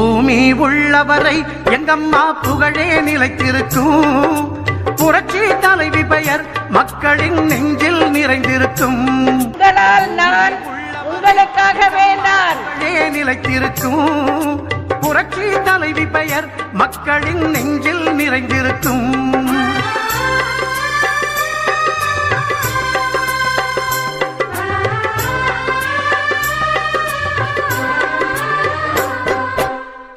பூமி உள்ளவரை எங்கம்மா புகழே நிலைத்திருக்கும். புரட்சி தலைவி பெயர் மக்களின் நெஞ்சில் நிறைந்திருக்கும். நான் உங்களுக்காகவே நான் நிலைத்திருக்கும். புரட்சி தலைவி பெயர் மக்களின் நெஞ்சில் நிறைந்திருக்கும்.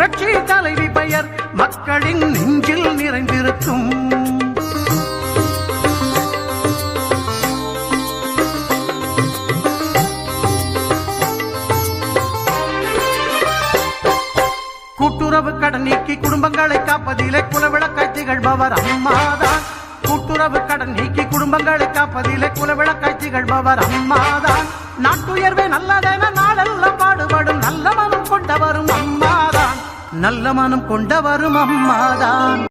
புரட்சி தலைவி பெயர் மக்களின் நெஞ்சில் நிறைந்திருக்கும். கூட்டுறவு கடன் நீக்கி குடும்பங்களை காப்பதிலே குலவிளக்காய் திகழ்பவர் அம்மாதான். கூட்டுறவு கடன் நீக்கி குடும்பங்களை காப்பதிலே குலவிளக்காய் திகழ்பவர் அம்மாதான். நாட்டுயர்வே நல்லதென நல்ல மனம் கொண்டவரும் அம்மாதான்.